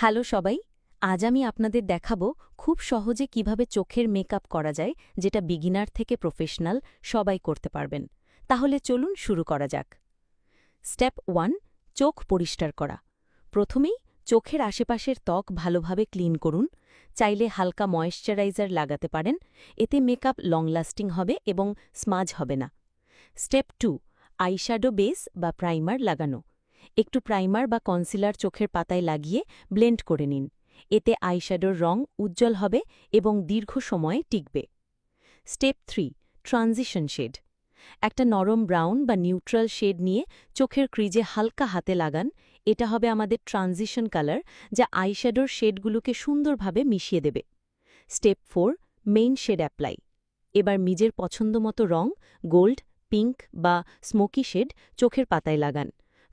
Hello সবাই, আজ আমি আপনাদের দেখাবো খুব সহজে কীভাবে চোখের মেকআপ করা যায়, যেটা বিগিনার থেকে প্রফেশনাল, সবাই করতে পারবেন। তাহলে চলুন শুরু করা যাক। স্টেপ ওয়ান, চোখ পরিষ্কার করা। প্রথমেই চোখের আশেপাশের ত্বক ভালোভাবে ক্লিন করুন। চাইলে হালকা ময়েশ্চারাইজার লাগাতে পারেন। এতে মেকআপ লং লাস্টিং হবে এবং স্মাজ হবে না। স্টেপ টু, আইশ্যাডো বেস বা প্রাইমার লাগানো। একটু প্রাইমার বা কনসিলার চোখের পাতায় লাগিয়ে ব্লেন্ড করে নিন। এতে আইশ্যাডোর রং উজ্জ্বল হবে এবং দীর্ঘ সময়ে টিকবে। Step three, transition shade. একটা নরম ব্রাউন বা নিউট্রাল শেড নিয়ে চোখের ক্রিজে হালকা হাতে লাগান। এটা হবে আমাদের ট্রানজিশন কালার যা আইশ্যাডোর শেডগুলোকে সুন্দরভাবে মিশিয়ে দেবে। Step four, main shade apply. এবার নিজের পছন্দমতো রং, গোল্ড, পিঙ্ক বা স্মোকি শেড চোখের পাতায় লাগান।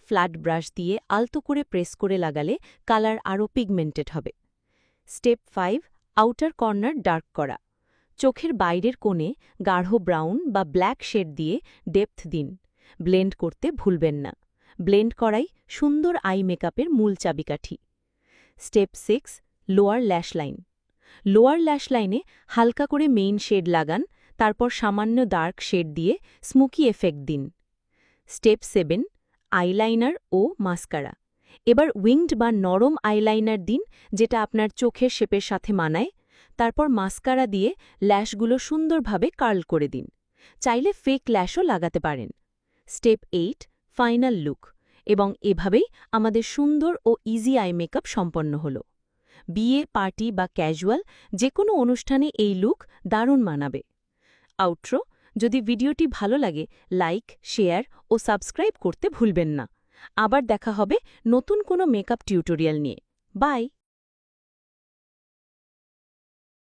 ফ্ল্যাট ব্রাশ দিয়ে আলতো করে প্রেস করে লাগালে কালার আরও পিগমেন্টেড হবে। Step five, outer corner dark করা। চোখের বাইরের কোণে গাঢ় ব্রাউন বা ব্ল্যাক শেড দিয়ে ডেপথ দিন। ব্লেন্ড করতে ভুলবেন না। ব্লেন্ড করাই সুন্দর আই মেকআপের মূল চাবিকাঠি। Step six, lower lash line. Lower lash লাইনে হালকা করে মেইন শেড লাগান, তারপর সামান্য ডার্ক শেড দিয়ে স্মুকি এফেক্ট দিন। স্টেপ সেভেন আইলাইনার ও মাস্কারা। এবার উইংড বা নরম আইলাইনার দিন, যেটা আপনার চোখের শেপের সাথে মানায়, তারপর মাস্কারা দিয়ে ল্যাশগুলো সুন্দরভাবে কার্ল করে দিন। চাইলে ফেক ল্যাশও লাগাতে পারেন। Step eight, final look. এবং এভাবেই আমাদের সুন্দর ও ইজি আই মেকআপ সম্পন্ন হল। বিয়ে, পার্টি বা ক্যাজুয়াল যে কোনো অনুষ্ঠানে এই লুক দারুণ মানাবে। আউট্রো যদি ভিডিওটি ভালো লাগে, লাইক, শেয়ার ও সাবস্ক্রাইব করতে ভুলবেন না। আবার দেখা হবে নতুন কোনো মেকআপ টিউটোরিয়াল নিয়ে। বাই!